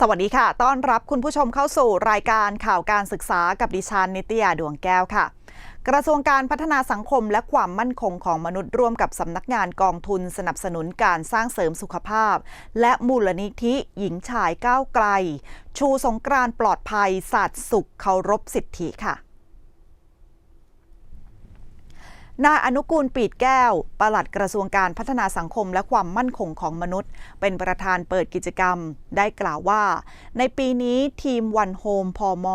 สวัสดีค่ะ ต้อนรับคุณผู้ชมเข้าสู่รายการข่าวการศึกษากับดิฉันนิตยาดวงแก้วค่ะ กระทรวงการพัฒนาสังคมและความมั่นคงของมนุษย์ร่วมกับสำนักงานกองทุนสนับสนุนการสร้างเสริมสุขภาพ และมูลนิธิหญิงชายก้าวไกล ชูสงกรานปลอดภัยศาสตร์สุขเคารพสิทธิค่ะ นายอนุกูลปีดแก้ว ปลัดกระทรวงการพัฒนาสังคมและความมั่นคงของมนุษย์ เป็นประธานเปิดกิจกรรม ได้กล่าวว่า ในปีนี้ทีมวันโฮมพอม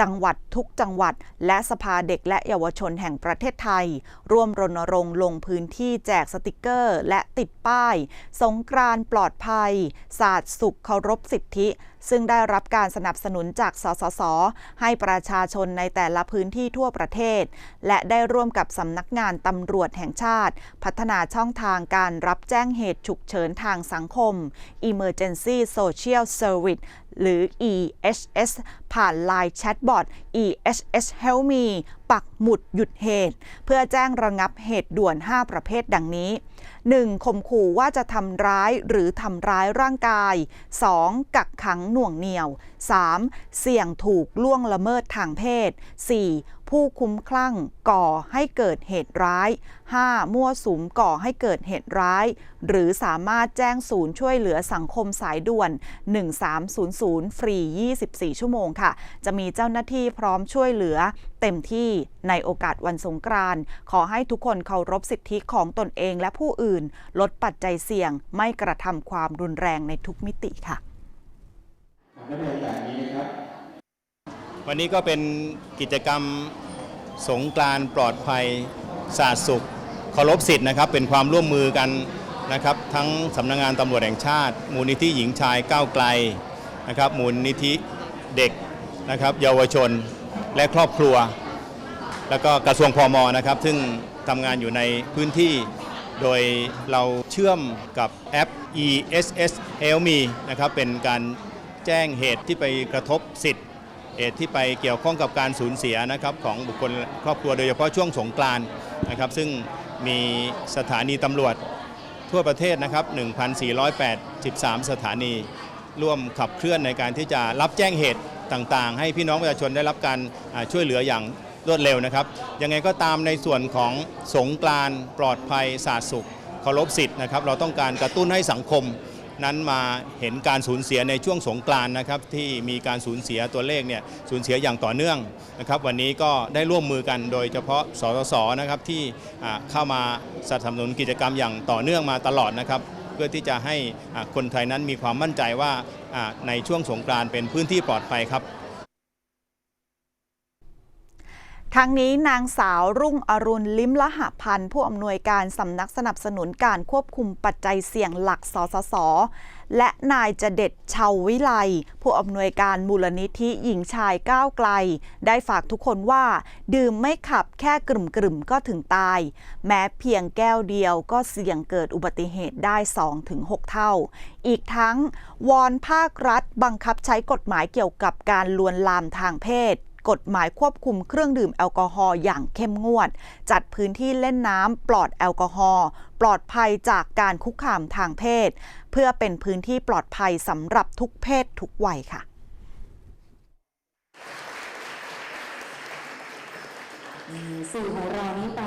จังหวัดทุกจังหวัด และสภาเด็กและเยาวชนแห่งประเทศไทย ร่วมรณรงค์ลงพื้นที่แจกสติกเกอร์ และติดป้าย สงกรานต์ปลอดภัย ศาสตร์สุขเคารพสิทธิ ซึ่งได้รับการสนับสนุนจากสสส ให้ประชาชนในแต่ละพื้นที่ทั่วประเทศ และได้ร่วมกับสำนักงานตำรวจแห่งชาติ พัฒนาช่องทางการรับแจ้งเหตุฉุกเฉินทางสังคม Emergency Social Service หรือ EHS ผ่าน Line บอร์ด EHS Help Me ปักหมุดหยุดเหตุ เพื่อแจ้งระงับเหตุด่วน 5 ประเภทดังนี้ 1. ข่มขู่ว่าจะทำร้ายหรือทำร้ายร่างกาย 2. กักขังหน่วงเหนี่ยว 3. เสี่ยงถูกล่วงละเมิดทางเพศ 4. ผู้คุ้มคลั่งก่อให้เกิดเหตุร้าย 5. มั่วสุมก่อให้เกิดเหตุร้าย หรือสามารถแจ้งศูนย์ช่วยเหลือสังคมสายด่วน 1300 ฟรี 24 ชั่วโมงค่ะ จะมีเจ้าหน้าที่พร้อมช่วยเหลือ เต็มที่ในโอกาสวันสงกรานต์ขอให้ทุกคนเคารพสิทธิของตนเองและผู้อื่น ลดปัจจัยเสี่ยงไม่กระทำความรุนแรงในทุกมิติค่ะวันนี้ก็เป็นกิจกรรมสงกรานต์ปลอดภัยศาสตร์สุขเคารพสิทธิ์นะครับ เป็นความร่วมมือกันนะครับ ทั้งสำนักงงานตำรวจแห่งชาติ มูลนิธิหญิงชายก้าวไกลนะครับ มูลนิธิเด็กนะครับ เยาวชน และครอบครัว แล้วก็กระทรวงพมนะครับ ซึ่งทำงานอยู่ในพื้นที่โดยเราเชื่อมกับแอป ESS Help Me นะครับเป็นการแจ้งเหตุที่ไปกระทบสิทธิ์เหตุที่ไปเกี่ยวข้องกับการสูญเสียนะครับของบุคคลครอบครัวโดยเฉพาะช่วงสงกรานต์นะครับ ซึ่งมีสถานีตำรวจทั่วประเทศนะครับ 1,483 สถานี ร่วมขับเคลื่อนในการที่จะรับแจ้งเหตุ ต่างๆ ให้พี่น้องประชาชนได้รับการช่วยเหลืออย่างรวดเร็วนะครับ ยังไงก็ตามในส่วนของสงกรานปลอดภัยศาสตร์สุขเคารพสิทธิ์นะครับ เราต้องการกระตุ้นให้สังคมนั้นมาเห็นการสูญเสียในช่วงสงกรานนะครับที่มีการสูญเสียตัวเลขเนี่ยสูญเสียอย่างต่อเนื่องนะครับ วันนี้ก็ได้ร่วมมือกันโดยเฉพาะสสสนะครับที่เข้ามาสนับสนุนกิจกรรมอย่างต่อเนื่องมาตลอดนะครับ เพื่อที่จะให้คนไทยนั้นมีความมั่นใจว่าอ่าในช่วงสงกรานต์เป็นพื้นที่ปลอดภัยครับ ทั้งนี้นางสาวรุ่งอรุณลิ้มละหะพันธ์ผู้อำนวยการสำนักสนับสนุนการควบคุมปัจจัยเสี่ยงหลักสสส และนายจเด็ดชาววิไลผู้อำนวยการมูลนิธิหญิงชายก้าวไกล ได้ฝากทุกคนว่า ดื่มไม่ขับแค่กลุ่มกลุ่มๆก็ถึงตาย แม้เพียงแก้วเดียวก็เสี่ยงเกิดอุบัติเหตุได้ 2-6 เท่า อีกทั้งวอนภาครัฐบังคับใช้กฎหมายเกี่ยวกับการลวนลามทางเพศ กฎหมายควบคุมเครื่องดื่มแอลกอฮอล์อย่างเข้มงวด จัดพื้นที่เล่นน้ำปลอดแอลกอฮอล์ปลอดภัยจากการคุกคามทางเพศ เพื่อเป็นพื้นที่ปลอดภัยสำหรับทุกเพศทุกวัยค่ะสื่อของเรานี้ไป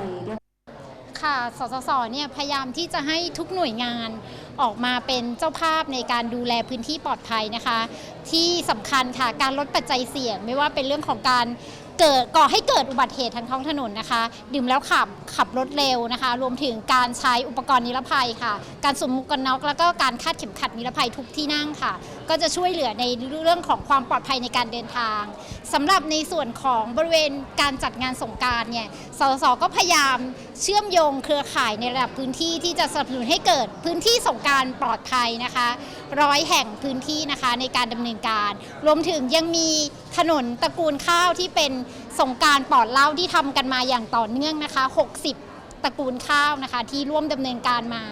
ค่ะ สสส เนี่ยพยายามที่จะให้ทุกหน่วยงานออกมาเป็นเจ้าภาพในการดูแลพื้นที่ปลอดภัยนะคะ ที่สำคัญค่ะการลดปัจจัยเสี่ยง ไม่ว่าเป็นเรื่องของการ เกิดก่อให้เกิดอุบัติเหตุทางท้องถนนนะคะ ดื่มแล้วขับขับรถเร็วนะคะ รวมถึงการใช้อุปกรณ์นิรภัยค่ะ การสวมหมวกกันน็อกแล้วก็การคาดเข็มขัดนิรภัยทุกที่นั่งค่ะ ก็จะช่วยเหลือในเรื่องของความปลอดภัยในการเดินทางสำหรับในส่วนของบริเวณการจัดงานสงการเนี่ยสสสก็พยายามเชื่อมโยงเครือข่ายในระดับพื้นที่ที่จะสนับสนุนให้เกิดพื้นที่สงการปลอดภัยนะคะร้อยแห่งพื้นที่นะคะในการดำเนินการ รวมถึงยังมีถนนตระกูลข้าวที่เป็นสงการปลอดเหล้าที่ทำกันมาอย่างต่อเนื่องนะคะ 60 ตระกูลข้าวนะคะ ที่ร่วมดำเนินการมา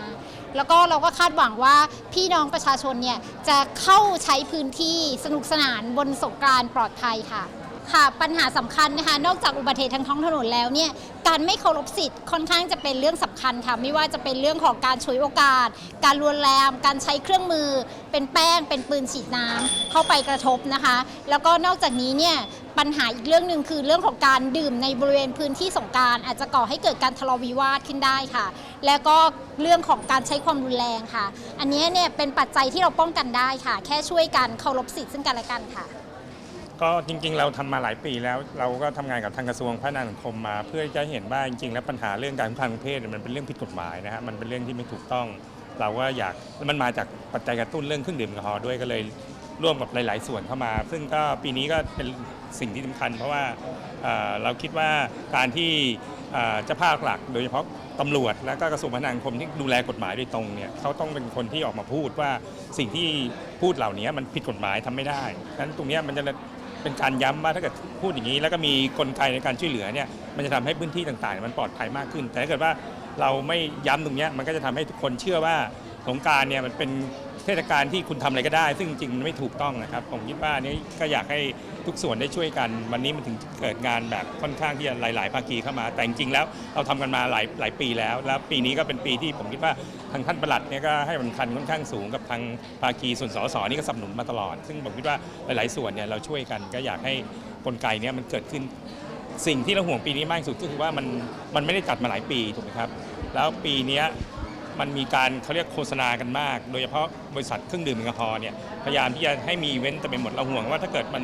แล้วก็เราก็คาดหวังว่าพี่น้องประชาชนเนี่ยจะเข้าใช้พื้นที่สนุกสนานบนสงการปลอดภัยค่ะ ค่ะปัญหาสำคัญนะคะนอกจากอุบัติเหตุทางท้องถนนแล้วเนี่ยการไม่เคารพสิทธิ์ค่อนข้างจะเป็นเรื่องสำคัญค่ะไม่ว่าจะเป็นเรื่องของการฉวยโอกาส การลวนลามการใช้เครื่องมือ เป็นแป้ง เป็นปืนฉีดน้ำเข้าไปกระทบนะคะ แล้วก็นอกจากนี้เนี่ยปัญหาอีกเรื่องหนึ่งคือเรื่องของการดื่มในบริเวณพื้นที่สงการอาจจะก่อให้เกิดการทะเลาะวิวาทขึ้นได้ค่ะ แล้วก็เรื่องของการใช้ความรุนแรงค่ะ อันนี้เนี่ยเป็นปัจจัยที่เราป้องกันได้ค่ะ แค่ช่วยกันเคารพสิทธิ์ซึ่งกันและกันค่ะ ก็จริงๆ เราทำมาหลายปีแล้ว เราก็ทำงานกับทางกระทรวงพัฒนาสังคมมา เพื่อจะเห็นว่าจริงๆ แล้วปัญหาเรื่องการคุกคามทางเพศมันเป็นเรื่องผิดกฎหมายนะฮะมันเป็นเรื่องที่ไม่ถูกต้อง เราก็อยากมันมาจากปัจจัยกระตุ้นเรื่องเครื่องดื่มแอลกอฮอล์ด้วยก็เลยร่วมกับหลาย ๆ ส่วนเข้ามา ซึ่งก็ปีนี้ก็เป็นสิ่งที่สำคัญ เพราะว่าเราคิดว่าการที่เจ้าภาพหลักโดยเฉพาะตำรวจและก็กระทรวงพัฒนาสังคมที่ดูแลกฎหมายโดยตรงเนี่ยเขาต้องเป็นคนที่ออกมาพูดว่าสิ่งที่พูดเหล่านี้มันผิดกฎหมายทำไม่ได้ดังนั้นตรงนี้มันจะ เป็นการย้ำว่าถ้าเกิดพูดอย่างนี้ แล้วก็มีกลไกในการช่วยเหลือเนี่ยมันจะทำให้พื้นที่ต่างๆ มันปลอดภัยมากขึ้น แต่ถ้าเกิดว่าเราไม่ย้ำตรงนี้มันก็จะทำให้ทุกคนเชื่อว่าสงการเนี่ยมันเป็น เทศกาลที่คุณทำอะไรก็ได้ ซึ่งจริงๆมันไม่ถูกต้องนะครับ ผมคิดว่านี้ก็อยากให้ทุกส่วนได้ช่วยกัน วันนี้มันถึงเกิดงานแบบค่อนข้างที่จะหลาย ๆ ภาคีเข้ามา แต่จริงๆแล้วเราทำกันมาหลายหลายปีแล้ว แล้วปีนี้ก็เป็นปีที่ผมคิดว่าทางท่านประหลัดเนี่ยก็ให้มันคันค่อนข้างสูงกับทางภาคีส่วนสสนี่ก็สนับสนุนมาตลอด ซึ่งผมคิดว่าหลาย ๆ ส่วนเนี่ยเราช่วยกันก็อยากให้กลไกเนี้มันเกิดขึ้นสิ่งที่เราห่วงปีนี้มากที่สุดก็คือว่ามันมันไม่ได้จัดมาหลายปีถูกไหมครับ แล้วปีนี้ มันมีการเขาเรียกโฆษณากันมาก โดยเฉพาะบริษัทเครื่องดื่มแอลกอฮอล์เนี่ยพยายามที่จะให้มีเว้นแต่เป็นหมดเราห่วงว่าถ้าเกิดมัน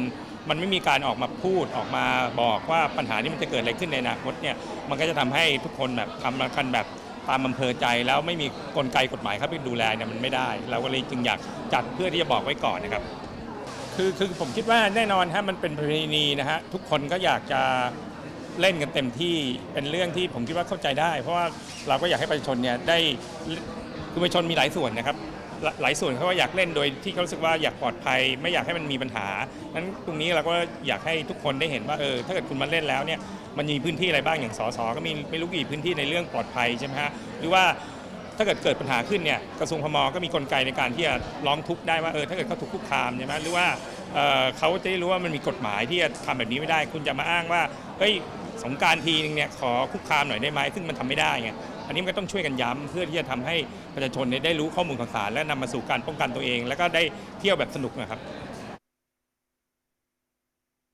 มันไม่มีการออกมาพูดออกมาบอกว่าปัญหานี้มันจะเกิดอะไรขึ้นในอนาคตเนี่ยมันก็จะทำให้ทุกคนแบบทำกันแบบตามอำเภอใจแล้วไม่มีกลไกกฎหมายเข้าไปดูแลเนี่ยมันไม่ได้ เราก็เลยจึงอยากจัดเพื่อที่จะบอกไว้ก่อนนะครับคือคือผมคิดว่าแน่นอนฮะมันเป็นประเพณีนะฮะทุกคนก็อยากจะ เล่นกันเต็มที่เป็นเรื่องที่ผมคิดว่าเข้าใจได้ เพราะว่าเราก็อยากให้ประชาชนเนี่ยได้คือประชาชนมีหลายส่วนนะครับ หลายส่วนเขาก็อยากเล่นโดยที่เขารู้สึกว่าอยากปลอดภัย ไม่อยากให้มันมีปัญหานั้นตรงนี้เราก็อยากให้ทุกคนได้เห็นว่าเออถ้าเกิดคุณมาเล่นแล้วเนี่ยมันมีพื้นที่อะไรบ้างอย่างสสก็มีไม่รู้กี่พื้นที่ในเรื่องปลอดภัยใช่ไหมฮะหรือว่าถ้าเกิดเกิดปัญหาขึ้นเนี่ยกระทรวงพมก็มีกลไกในการที่จะร้องทุกข์ได้ว่าเออถ้าเกิดเขาถูกคุกคามใช่ไหมหรือว่า เเขาจะได้รู้ว่ามันมีกฎหมายที่จะทำแบบนี้ไม่ได้ คุณจะมาอ้างว่าเฮ้ยสงการทีนึงเนี่ยขอคุกคามหน่อยได้ไหมซึ่งมันทำไม่ได้ไงอันนี้มันก็ต้องช่วยกันย้ำเพื่อที่จะทำให้ประชาชนได้รู้ข้อมูลข่าวสารและนำมาสู่การป้องกันตัวเอง แล้วก็ได้เที่ยวแบบสนุกนะครับ